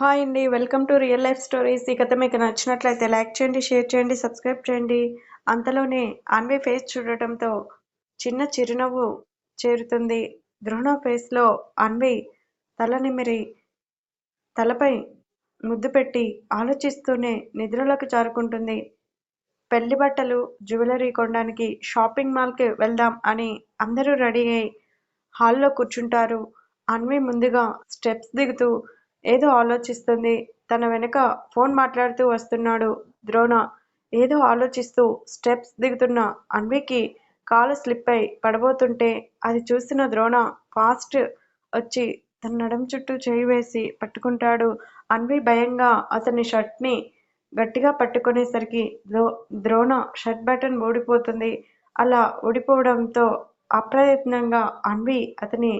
Hi అండి welcome to real life stories. ఈ కథ మీకు నచ్చినట్లయితే లైక్ చేయండి షేర్ చేయండి సబ్స్క్రైబ్ చేయండి. అంతలోనే అన్వి ఫేస్ చూడటంతో చిన్న చిరునవ్వు చేరుతుంది. ద్రోణ ఫేస్లో అన్వి తల నిమిరి తలపై ముద్దు పెట్టి ఆలోచిస్తూనే నిద్రలోకి జారుకుంటుంది. పెళ్ళి బట్టలు జ్యువెలరీ కొనడానికి షాపింగ్ మాల్కి వెళ్దాం అని అందరూ రెడీ అయి హాల్లో కూర్చుంటారు. అన్వి ముందుగా స్టెప్స్ దిగుతూ ఏదో ఆలోచిస్తుంది. తన వెనుక ఫోన్ మాట్లాడుతూ వస్తున్నాడు ద్రోణ. ఏదో ఆలోచిస్తూ స్టెప్స్ దిగుతున్న అన్వికి కాలు స్లిప్ అయి పడబోతుంటే అది చూసిన ద్రోణ ఫాస్ట్ వచ్చి తన నడం చుట్టూ చేయి వేసి పట్టుకుంటాడు. అన్వి భయంగా అతని షర్ట్ని గట్టిగా పట్టుకునేసరికి ద్రో ద్రోణ షర్ట్ బటన్ ఊడిపోతుంది. అలా ఊడిపోవడంతో అప్రయత్నంగా అన్వి అతని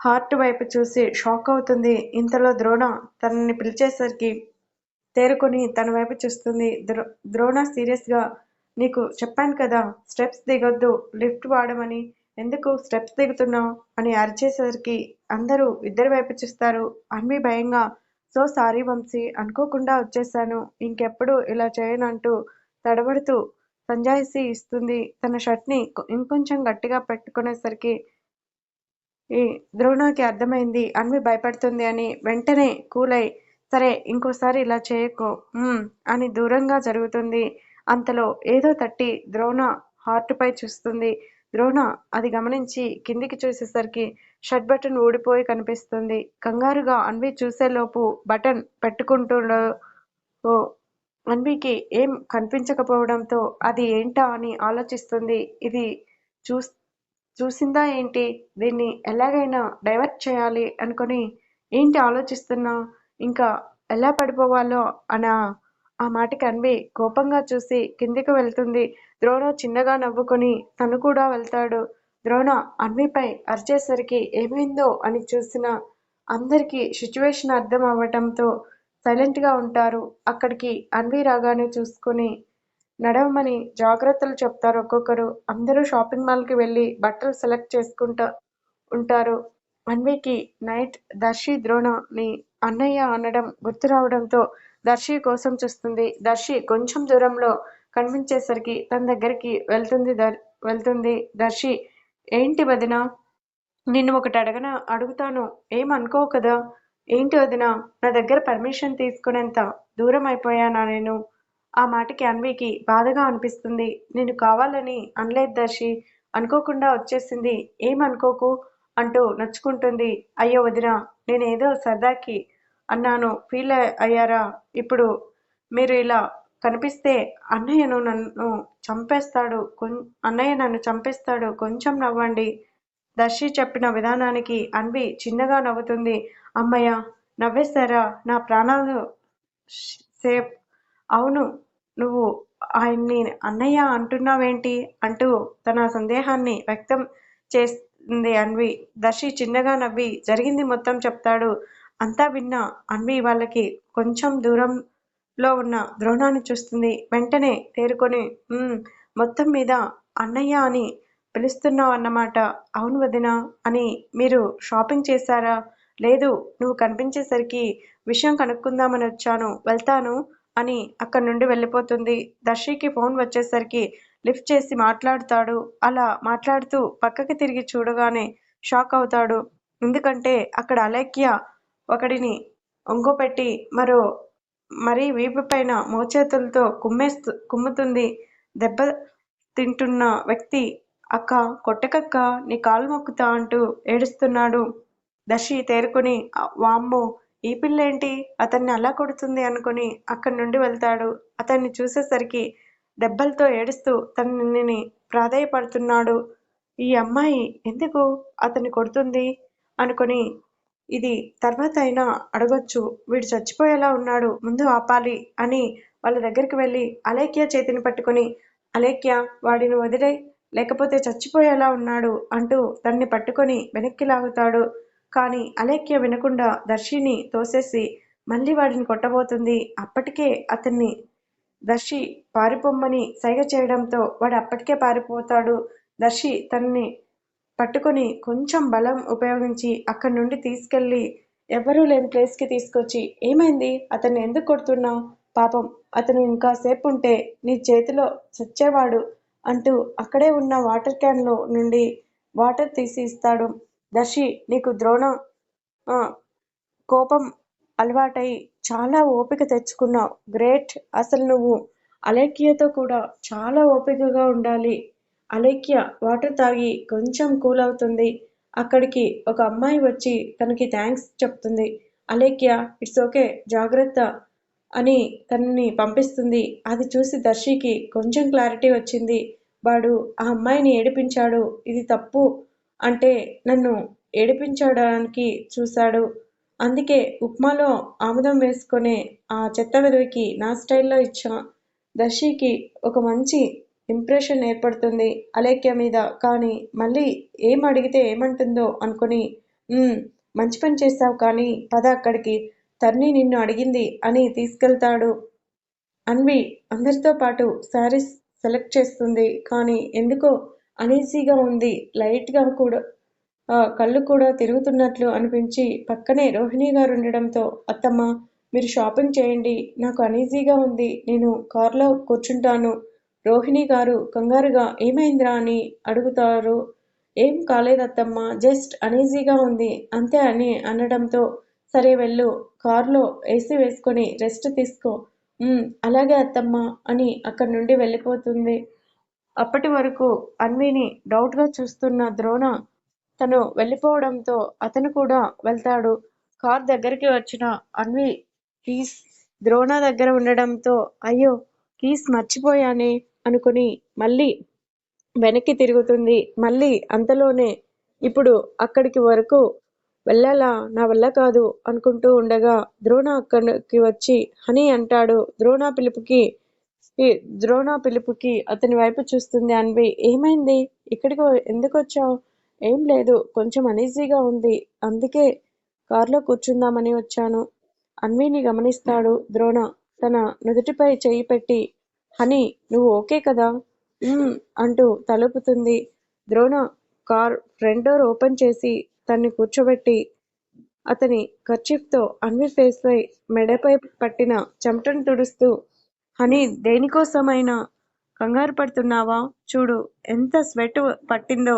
హార్ట్ వైపు చూసి షాక్ అవుతుంది. ఇంతలో ద్రోణ తనని పిలిచేసరికి తేరుకొని తన వైపు చూస్తుంది. ద్రో ద్రోణ సీరియస్గా నీకు చెప్పాను కదా స్టెప్స్ దిగొద్దు లిఫ్ట్ వాడమని. ఎందుకు స్టెప్స్ దిగుతున్నావు? అని అరిచేసరికి అందరూ ఇద్దరి వైపు చూస్తారు. అన్వి భయంగా సో సారీ వంశీ అనుకోకుండా వచ్చేసాను. ఇంకెప్పుడు ఇలా చేయనంటూ తడబడుతూ సంజాయిసి ఇస్తుంది. తన షర్ట్ని ఇంకొంచెం గట్టిగా పెట్టుకునేసరికి ఈ ద్రోణకి అర్థమైంది. అన్వి భయపడుతుంది అని వెంటనే కూలై సరే ఇంకోసారి ఇలా చేయకు అని దూరంగా జరుగుతుంది. అంతలో ఏదో తట్టి ద్రోణ హార్ట్పై చూస్తుంది. ద్రోణ అది గమనించి కిందికి చూసేసరికి షర్ట్ బటన్ ఊడిపోయి కనిపిస్తుంది. కంగారుగా అన్వి చూసేలోపు బటన్ పెట్టుకుంటుండో ఓ అన్వికి ఏం కనిపించకపోవడంతో అది ఏంటా అని ఆలోచిస్తుంది. ఇది చూస్ చూసిందా ఏంటి? దీన్ని ఎలాగైనా డైవర్ట్ చేయాలి అనుకొని ఏంటి ఆలోచిస్తున్నా? ఇంకా ఎలా పడిపోవాలో అనా ఆ మాటకి అన్వి కోపంగా చూసి కిందికి వెళ్తుంది. ద్రోణ చిన్నగా నవ్వుకొని తను కూడా వెళ్తాడు. ద్రోణ అన్విపై అరిచేసరికి ఏమైందో అని చూసిన అందరికీ సిచ్యువేషన్ అర్థం అవ్వటంతో సైలెంట్గా ఉంటారు. అక్కడికి అన్వి రాగానే చూసుకొని నడవమని జాగ్రత్తలు చెప్తారు ఒక్కొక్కరు. అందరూ షాపింగ్ మాల్కి వెళ్ళి బట్టలు సెలెక్ట్ చేసుకుంటా ఉంటారు. అన్వికి నైట్ దర్శి ద్రోణని అన్నయ్య అనడం గుర్తు రావడంతో దర్శి కోసం చూస్తుంది. దర్శి కొంచెం దూరంలో కనిపించేసరికి తన దగ్గరికి వెళ్తుంది దర్ వెళ్తుంది. దర్శి ఏంటి వదిన? నిన్ను ఒకటి అడగన? అడుగుతాను. ఏమనుకో కదా? ఏంటి వదిన? నా దగ్గర పర్మిషన్ తీసుకునేంత దూరం అయిపోయానా నేను? ఆ మాటకి అన్వికి బాధగా అనిపిస్తుంది. నేను కావాలని అనలేదు దర్శి. అనుకోకుండా వచ్చేసింది. ఏమనుకోకు? అంటూ నచ్చుకుంటుంది. అయ్యో వదిన నేనేదో సరదాకి అన్నాను. ఫీల్ అయ్యారా? ఇప్పుడు మీరు ఇలా కనిపిస్తే అన్నయ్యను నన్ను చంపేస్తాడు. అన్నయ్య నన్ను చంపేస్తాడు. కొంచెం నవ్వండి. దర్శి చెప్పిన విధానానికి అన్వి చిన్నగా నవ్వుతుంది. అమ్మయ్య నవ్వేశారా? నా ప్రాణాలు సేఫ్ అవును. నువ్వు ఆయన్ని అన్నయ్య అంటున్నావేంటి? అంటూ తన సందేహాన్ని వ్యక్తం చేస్తుంది అన్వి. దర్శి చిన్నగా నవ్వి జరిగింది మొత్తం చెప్తాడు. అంతా విన్న అన్వి వాళ్ళకి కొంచెం దూరంలో ఉన్న ద్రోణాన్ని చూస్తుంది. వెంటనే తేరుకొని మొత్తం మీద అన్నయ్య అని పిలుస్తున్నావు అన్నమాట. అవును వదిన. అని మీరు షాపింగ్ చేశారా? లేదు నువ్వు కనిపించేసరికి విషయం కనుక్కుందామని వచ్చాను. వెళ్తాను. అని అక్కడి నుండి వెళ్ళిపోతుంది. దర్శికి ఫోన్ వచ్చేసరికి లిఫ్ట్ చేసి మాట్లాడుతాడు. అలా మాట్లాడుతూ పక్కకి తిరిగి చూడగానే షాక్ అవుతాడు. ఎందుకంటే అక్కడ అలేఖ్య ఒకడిని ఒంగోపెట్టి మరో మరీ వీపు పైన మోచేతులతో కుమ్మేస్తూ కుమ్ముతుంది. దెబ్బ తింటున్న వ్యక్తి అక్క కొట్టకక్క నీ కాలు మొక్కుతా అంటూ ఏడుస్తున్నాడు. దర్శి తేరుకుని వామ్మో ఈ పిల్లేంటి? అతన్ని అలా కొడుతుంది అనుకుని అక్కడి నుండి వెళ్తాడు. అతన్ని చూసేసరికి దెబ్బలతో ఏడుస్తూ తనని ప్రాధాయపడుతున్నాడు. ఈ అమ్మాయి ఎందుకు అతన్ని కొడుతుంది? అనుకుని ఇది తర్వాత అయినా అడగొచ్చు. వీడు చచ్చిపోయేలా ఉన్నాడు. ముందు ఆపాలి అని వాళ్ళ దగ్గరికి వెళ్ళి అలేఖ్య చేతిని పట్టుకుని అలేఖ్య వాడిని వదిలే లేకపోతే చచ్చిపోయేలా ఉన్నాడు అంటూ తన్ని పట్టుకొని వెనక్కి లాగుతాడు. కానీ అలేఖ్య వినకుండా దర్శిని తోసేసి మళ్ళీ వాడిని కొట్టబోతుంది. అప్పటికే అతన్ని దర్శి పారిపోమ్మని సైగ చేయడంతో వాడు అప్పటికే పారిపోతాడు. దర్శి తనని పట్టుకొని కొంచెం బలం ఉపయోగించి అక్కడి నుండి తీసుకెళ్ళి ఎవరూ లేని ప్లేస్కి తీసుకొచ్చి ఏమైంది? అతన్ని ఎందుకు కొడుతున్నావు? పాపం అతను ఇంకా సేపు ఉంటే నీ చేతిలో చచ్చేవాడు అంటూ అక్కడే ఉన్న వాటర్ క్యాన్లో నుండి వాటర్ తీసి ఇస్తాడు. దర్శి నీకు ద్రోణం కోపం అలవాటై చాలా ఓపిక తెచ్చుకున్నావు. గ్రేట్. అసలు నువ్వు అలేఖ్యతో కూడా చాలా ఓపికగా ఉండాలి. అలేఖ్య వాటర్ తాగి కొంచెం కూల్ అవుతుంది. అక్కడికి ఒక అమ్మాయి వచ్చి తనకి థ్యాంక్స్ చెప్తుంది. అలేఖ్య ఇట్స్ ఓకే జాగ్రత్త అని తనని పంపిస్తుంది. అది చూసి దర్శికి కొంచెం క్లారిటీ వచ్చింది. వాడు ఆ అమ్మాయిని ఏడిపించాడు. ఇది తప్పు. అంటే నన్ను ఏడిపించడానికి చూశాడు. అందుకే ఉప్మాలో ఆముదం వేసుకునే ఆ చెత్త విధవికి నా స్టైల్లో ఇచ్చా దర్శికి ఒక మంచి ఇంప్రెషన్ ఏర్పడుతుంది అలేఖ్య మీద. కానీ మళ్ళీ ఏం అడిగితే ఏమంటుందో అనుకుని మంచి పని చేస్తావు కానీ పద అక్కడికి తర్ని నిన్ను అడిగింది అని తీసుకెళ్తాడు. అన్వి అందరితో పాటు శారీస్ సెలెక్ట్ చేస్తుంది. కానీ ఎందుకో అనీజీగా ఉంది లైట్గా కూడా కళ్ళు కూడా తిరుగుతున్నట్లు అనిపించి పక్కనే రోహిణి గారు ఉండడంతో అత్తమ్మ మీరు షాపింగ్ చేయండి నాకు అనీజీగా ఉంది నేను కారులో కూర్చుంటాను. రోహిణి గారు కంగారుగా ఏమైందిరా? అని అడుగుతారు. ఏం కాలేదత్తమ్మ జస్ట్ అనీజీగా ఉంది అంతే అని అనడంతో సరే వెళ్ళు కారులో ఏసీ వేసుకొని రెస్ట్ తీసుకో. అలాగే అత్తమ్మ అని అక్కడి నుండి వెళ్ళిపోతుంది. అప్పటి వరకు అన్విని డౌట్గా చూస్తున్న ద్రోణ తను వెళ్ళిపోవడంతో అతను కూడా వెళ్తాడు. కార్ దగ్గరికి వచ్చిన అన్వి కీస్ ద్రోణ దగ్గర ఉండడంతో అయ్యో కీస్ మర్చిపోయానే అనుకుని మళ్ళీ వెనక్కి తిరుగుతుంది. మళ్ళీ అంతలోనే ఇప్పుడు అక్కడికి వరకు వెళ్ళాలా? నా వల్ల కాదు అనుకుంటూ ఉండగా ద్రోణ అక్కడికి వచ్చి హనీ అంటాడు. ద్రోణ పిలుపుకి ద్రోణ పిలుపుకి అతని వైపు చూస్తుంది అన్వి. ఏమైంది? ఇక్కడికి ఎందుకు వచ్చావు? ఏం లేదు కొంచెం అనీజీగా ఉంది. అందుకే కారులో కూర్చుందామని వచ్చాను. అన్విని గమనిస్తాడు ద్రోణ. తన నుదుటిపై చేయి పెట్టి హనీ నువ్వు ఓకే కదా? "ఉమ్" అంటూ తలుపుతుంది. Drona car front door open చేసి తన్ని కూర్చోబెట్టి అతని కర్చీఫ్తో అన్వి ఫేస్ పై మెడపై పట్టిన చెమటను తుడుస్తూ హనీ దేనికోసమైనా కంగారు పడుతున్నావా? చూడు ఎంత స్వెట్ పట్టిందో.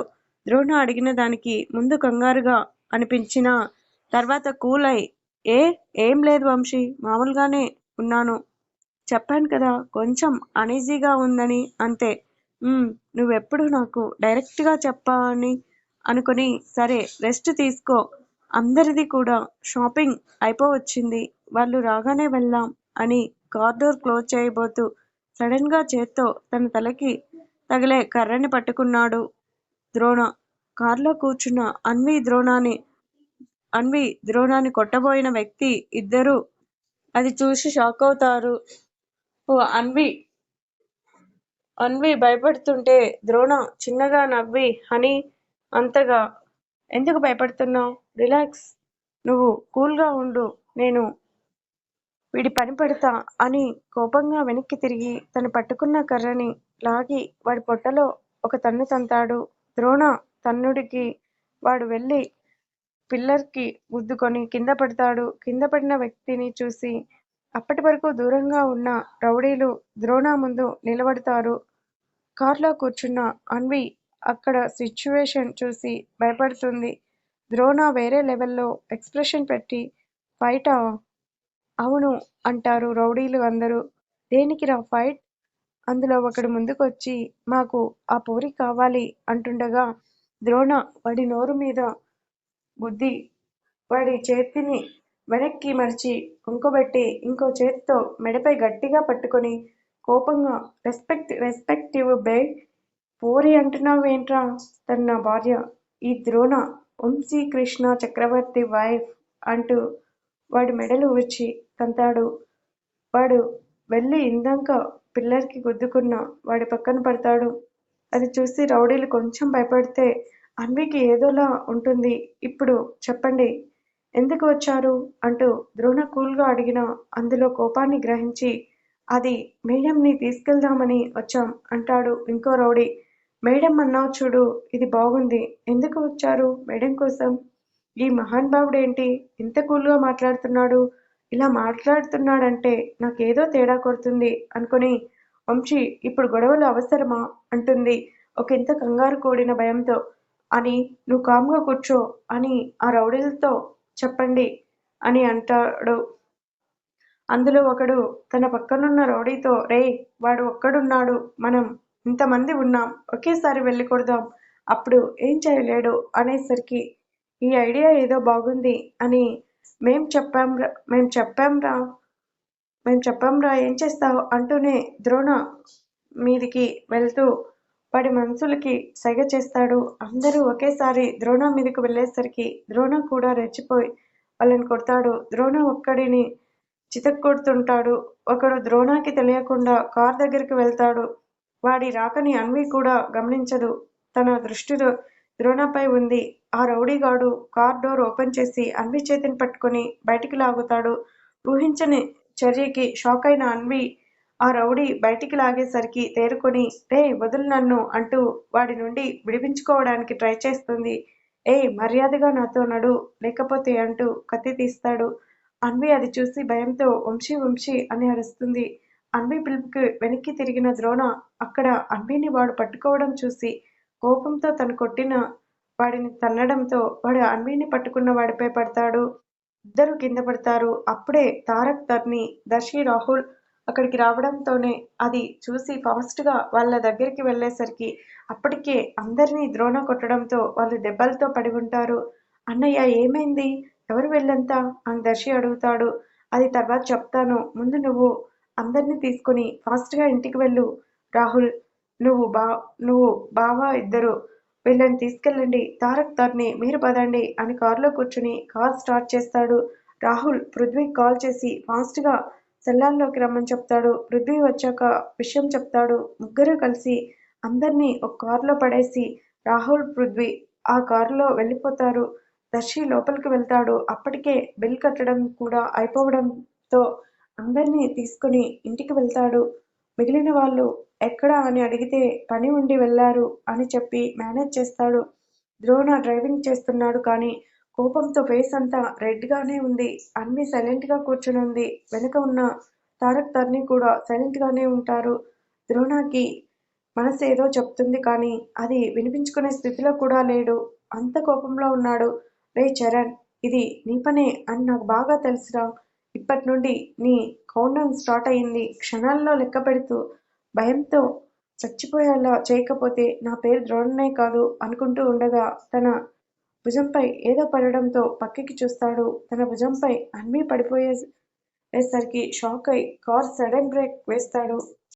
ద్రోణ అడిగిన దానికి ముందు కంగారుగా అనిపించినా తర్వాత కూల్ అయి ఏ ఏం లేదు వంశీ మామూలుగానే ఉన్నాను. చెప్పాను కదా కొంచెం అనీజీగా ఉందని అంతే. నువ్వెప్పుడు నాకు డైరెక్ట్గా చెప్పావని అనుకుని సరే రెస్ట్ తీసుకో. అందరిది కూడా షాపింగ్ అయిపోవచ్చింది. వాళ్ళు రాగానే వెళ్దాం అని కార్ డోర్ క్లోజ్ చేయబోతూ సడన్గా చేత్తో తన తలకి తగిలే కర్రని పట్టుకున్నాడు. ద్రోణ కార్లో కూర్చున్న అన్వి ద్రోణాన్ని అన్వి ద్రోణాన్ని కొట్టబోయిన వ్యక్తి ఇద్దరు అది చూసి షాక్ అవుతారు. ఓ అన్వి అన్వి భయపడుతుంటే ద్రోణ చిన్నగా నవ్వి హనీ అంతగా ఎందుకు భయపడుతున్నావు? రిలాక్స్. నువ్వు కూల్గా ఉండు. నేను వీడి పని పెడతా అని కోపంగా వెనక్కి తిరిగి తను పట్టుకున్న కర్రని లాగి వాడి పొట్టలో ఒక తన్ను తంతాడు. ద్రోణ తన్నుడికి వాడు వెళ్ళి పిల్లర్కి గుద్దుకొని కింద పడతాడు. కింద పడిన వ్యక్తిని చూసి అప్పటి వరకు దూరంగా ఉన్న రౌడీలు ద్రోణ ముందు నిలబడతారు. కార్లో కూర్చున్న అన్వి అక్కడ సిచ్యువేషన్ చూసి భయపడుతుంది. ద్రోణ వేరే లెవెల్లో ఎక్స్ప్రెషన్ పెట్టి బయట? అవును అంటారు రౌడీలు అందరూ. దేనికిరా ఫైట్? అందులో ఒకడు ముందుకొచ్చి మాకు ఆ పోరి కావాలి అంటుండగా ద్రోణ వాడి నోరు మీద గుద్ది వాడి చేతిని వెనక్కి మర్చి కొంకబెట్టి ఇంకో చేతితో మెడపై గట్టిగా పట్టుకొని కోపంగా రెస్పెక్ట్ రెస్పెక్టివ్ బే పోరి అంటున్నావేంట్రా తన నా భార్య ఈ ద్రోణ వంశీ కృష్ణ చక్రవర్తి వైఫ్ అంటూ వాడి మెడలు వచ్చి తంతాడు. వాడు వెళ్ళి ఇందాక పిల్లర్కి గుద్దుకున్న వాడి పక్కన పడతాడు. అది చూసి రౌడీలు కొంచెం భయపడితే అన్వికి ఏదోలా ఉంటుంది. ఇప్పుడు చెప్పండి. ఎందుకు వచ్చారు? అంటూ ద్రోణ కూల్గా అడిగిన అందులో కోపాన్ని గ్రహించి అది మేడంని తీసుకెళ్దామని వచ్చాం అంటాడు ఇంకో రౌడీ. మేడం అన్నావు చూడు ఇది బాగుంది. ఎందుకు వచ్చారు మేడం కోసం? ఈ మహానుభావుడేంటి? ఇంత కూల్గా మాట్లాడుతున్నాడు. ఇలా మాట్లాడుతున్నాడంటే నాకేదో తేడా కొడుతుంది అనుకుని వంశీ ఇప్పుడు గొడవలు అవసరమా? అంటుంది. ఒకంత కంగారు కూడిన భయంతో. అని నువ్వు కామ్గా కూర్చో అని ఆ రౌడీలతో చెప్పండి అని అంటాడు. అందులో ఒకడు తన పక్కనున్న రౌడీతో రే వాడు ఒక్కడున్నాడు. మనం ఇంతమంది ఉన్నాం. ఒకేసారి వెళ్ళి కొడదాం అప్పుడు ఏం చేయలేడు అనేసరికి ఈ ఐడియా ఏదో బాగుంది అని మేం చెప్పాంరా మేం చెప్పాంరా మేం చెప్పాంరా ఏం చేస్తావు అంటూనే ద్రోణ మీదికి వెళ్తూ వాడి మనసులకి సైగ చేస్తాడు. అందరూ ఒకేసారి ద్రోణ మీదకి వెళ్ళేసరికి ద్రోణ కూడా రెచ్చిపోయి వాళ్ళని కొడతాడు. ద్రోణ ఒక్కడిని చితక్కొడుతుంటాడు. ఒకడు ద్రోణకి తెలియకుండా కార్ దగ్గరికి వెళ్తాడు. వాడి రాకని అన్వి కూడా గమనించదు. తన దృష్టిలో ద్రోణపై ఉంది. ఆ రౌడీగాడు కార్ డోర్ ఓపెన్ చేసి అన్వి చేతిని పట్టుకొని బయటికి లాగుతాడు. ఊహించని చర్యకి షాక్ అయిన అన్వి ఆ రౌడీ బయటికి లాగేసరికి తేరుకొని రే వదులు నన్ను అంటూ వాడి నుండి విడిపించుకోవడానికి ట్రై చేస్తుంది. ఏ మర్యాదగా నాతో నడు లేకపోతే అంటూ కత్తి తీస్తాడు. అన్వి అది చూసి భయంతో వంశీ వంశీ అని అరుస్తుంది. అన్వి పిలుపుకి వెనక్కి తిరిగిన ద్రోణ అక్కడ అన్విని వాడు పట్టుకోవడం చూసి కోపంతో తను కొట్టిన వాడిని తన్నడంతో వాడు అన్వీని పట్టుకున్న వాడిపై పడతాడు. ఇద్దరు కింద పడతారు. అప్పుడే తారక్ తర్ని దర్శి రాహుల్ అక్కడికి రావడంతోనే అది చూసి ఫాస్ట్గా వాళ్ళ దగ్గరికి వెళ్ళేసరికి అప్పటికే అందరినీ ద్రోణ కొట్టడంతో వాళ్ళు దెబ్బలతో పడి ఉంటారు. అన్నయ్య ఏమైంది? ఎవరు వెళ్ళంతా? అని దర్శి అడుగుతాడు. అది తర్వాత చెప్తాను. ముందు నువ్వు అందరినీ తీసుకుని ఫాస్ట్గా ఇంటికి వెళ్ళు రాహుల్. నువ్వు బా నువ్వు బావా ఇద్దరు. వీళ్ళని తీసుకెళ్ళండి. తారక్ తర్ని మీరు పదండి అని కారులో కూర్చుని కార్ స్టార్ట్ చేస్తాడు. రాహుల్ పృథ్వీకి కాల్ చేసి ఫాస్ట్గా రమ్మని చెప్తాడు. పృథ్వీ వచ్చాక విషయం చెప్తాడు. ముగ్గురు కలిసి అందరినీ ఒక కారులో పడేసి రాహుల్ పృథ్వీ ఆ కారులో వెళ్ళిపోతారు. దర్శి లోపలికి వెళ్తాడు. అప్పటికే బిల్ కట్టడం కూడా అయిపోవడంతో అందరినీ తీసుకుని ఇంటికి వెళ్తాడు. మిగిలిన వాళ్ళు ఎక్కడా అని అడిగితే పని ఉండి వెళ్ళారు అని చెప్పి మేనేజ్ చేస్తాడు. ద్రోణ డ్రైవింగ్ చేస్తున్నాడు కానీ కోపంతో ఫేస్ అంతా రెడ్ గానే ఉంది. అన్ని సైలెంట్గా కూర్చుని ఉంది. వెనుక ఉన్న తారక్ తర్ని కూడా సైలెంట్ గానే ఉంటారు. ద్రోణకి మనసు ఏదో చెప్తుంది కానీ అది వినిపించుకునే స్థితిలో కూడా లేడు. అంత కోపంలో ఉన్నాడు. రే చరణ్ ఇది నీ పనే అని నాకు బాగా తెలుసురా. ఇప్పటి నుండి నీ కౌంటౌన్ స్టార్ట్ అయింది క్షణాల్లో లెక్క పెడుతూ భయంతో చచ్చిపోయేలా చేయకపోతే నా పేరు ద్రోణనే కాదు అనుకుంటూ ఉండగా తన భుజంపై ఏదో పడడంతో పక్కకి చూస్తాడు. తన భుజంపై అన్వి పడిపోయేసరికి షాక్ అయి కార్ సడన్ బ్రేక్ వేస్తాడు.